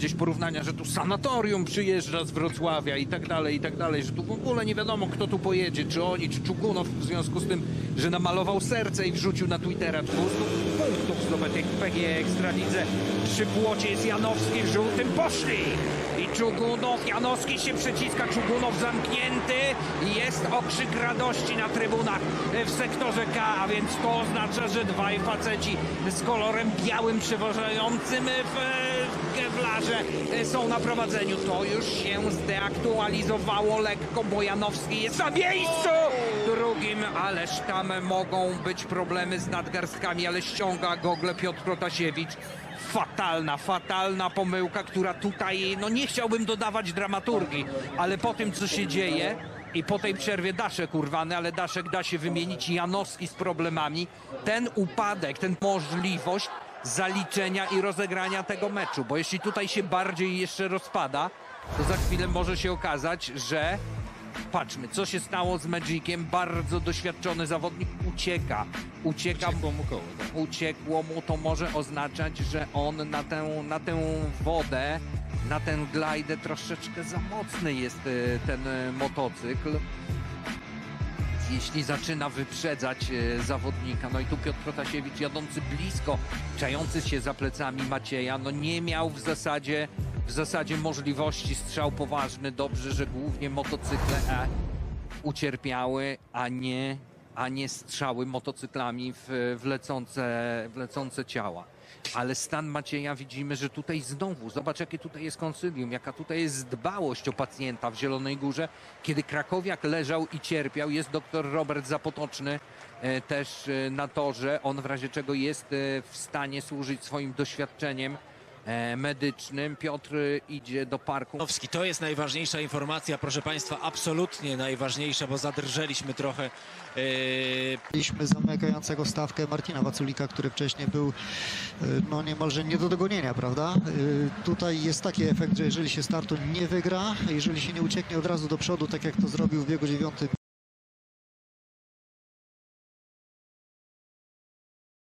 gdzieś porównania, że tu sanatorium przyjeżdża z Wrocławia i tak dalej, i tak dalej, że tu w ogóle nie wiadomo kto tu pojedzie, czy oni, czy Czugunow w związku z tym, że namalował serce i wrzucił na Twittera 200 punktów zdobytych w PG Ekstralidze. Przy płocie Janowski w żółtym, poszli! I Czugunow, Janowski się przyciska, Czugunow zamknięty i jest okrzyk radości na trybunach w sektorze K, a więc to oznacza, że dwaj faceci z kolorem białym przeważającym w Kewlarze są na prowadzeniu. To już się zdeaktualizowało lekko. Bojanowski jest na miejscu drugim, ależ tam mogą być problemy z nadgarstkami, ale ściąga gogle Piotr Protasiewicz. Fatalna, fatalna pomyłka, która tutaj, no nie chciałbym dodawać dramaturgii, ale po tym, co się dzieje, i po tej przerwie Daszek urwany, ale Daszek da się wymienić Janowski z problemami. Ten upadek, ten możliwość zaliczenia i rozegrania tego meczu, bo jeśli tutaj się bardziej jeszcze rozpada, to za chwilę może się okazać, że patrzmy, co się stało z Magiciem, bardzo doświadczony zawodnik ucieka, ucieka, Uciekło mu koło, tak. uciekło mu, to może oznaczać, że on na tę, na tę wodę, na ten glajdę troszeczkę za mocny jest e, ten e, motocykl. Jeśli zaczyna wyprzedzać e, zawodnika, no i tu Piotr Protasiewicz jadący blisko, czający się za plecami Macieja, no nie miał w zasadzie, w zasadzie możliwości strzał poważny. Dobrze, że głównie motocykle E ucierpiały, a nie, a nie strzały motocyklami w, w, lecące, w lecące ciała. Ale stan Macieja widzimy, że tutaj znowu, zobacz jakie tutaj jest konsylium, jaka tutaj jest dbałość o pacjenta w Zielonej Górze. Kiedy Krakowiak leżał i cierpiał, jest doktor Robert Zapotoczny e, też e, na torze. On w razie czego jest e, w stanie służyć swoim doświadczeniem medycznym. Piotr e, idzie do parku. Nowski, to jest najważniejsza informacja, proszę Państwa, absolutnie najważniejsza, bo zadrżeliśmy trochę. Yy, Mieliśmy zamykającego stawkę Martina Waculika, który wcześniej był y, no niemalże nie do dogonienia, prawda? Tutaj jest taki efekt, że jeżeli się startu nie wygra, jeżeli się nie ucieknie od razu do przodu, tak jak to zrobił w biegu dziewiątym